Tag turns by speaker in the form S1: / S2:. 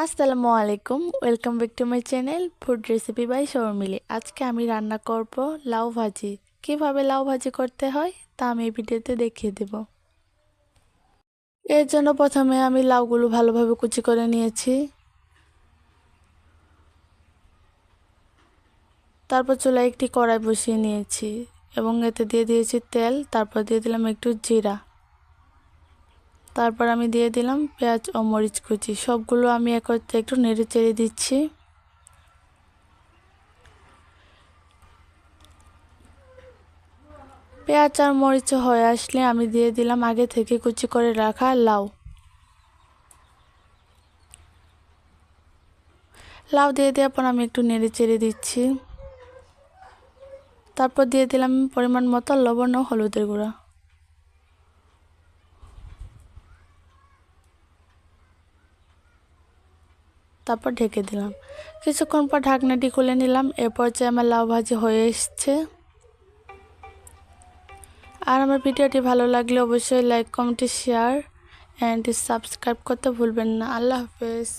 S1: আসসালামু আলাইকুম, welcome back to my channel food recipe by Sharmili. আজকে আমি রান্না করব লাউ ভাজি। কীভাবে লাউ ভাজি করতে হয় তা আমি এই ভিডিওতে দেখিয়ে দেব। এর জন্য প্রথমে আমি লাউগুলো ভালোভাবে কুচি করে নিয়েছি। তারপর চুলায় একটি কড়াই বসিয়ে নিয়েছি এবং এতে দিয়ে দিয়েছি তেল, তারপর দিয়ে দিলাম একটু জিরা। তারপর আমি দিয়ে দিলাম পেঁয়াজ ও মরিচ কুচি। সবগুলো আমি একত্রে একটু নেড়ে চেড়ে দিচ্ছি। পেঁয়াজ আর মরিচ হয়ে আসলে আমি দিয়ে দিলাম আগে থেকে কুচি করে রাখা লাউ। লাউ দিয়ে দেওয়ার পর আমি একটু নেড়ে চেড়ে দিচ্ছি। তারপর দিয়ে দিলাম পরিমাণ মতো লবণ ও হলুদের গুঁড়া। তারপর ঢেকে দিলাম। কিছুক্ষণ পর ঢাকনাটি খুলে নিলাম, এরপর যে আমার লাউ ভাজি হয়ে এসছে। আর আমার ভিডিওটি ভালো লাগলে অবশ্যই like, comment share and subscribe করতে ভুলবেন না। আল্লাহ হাফেজ।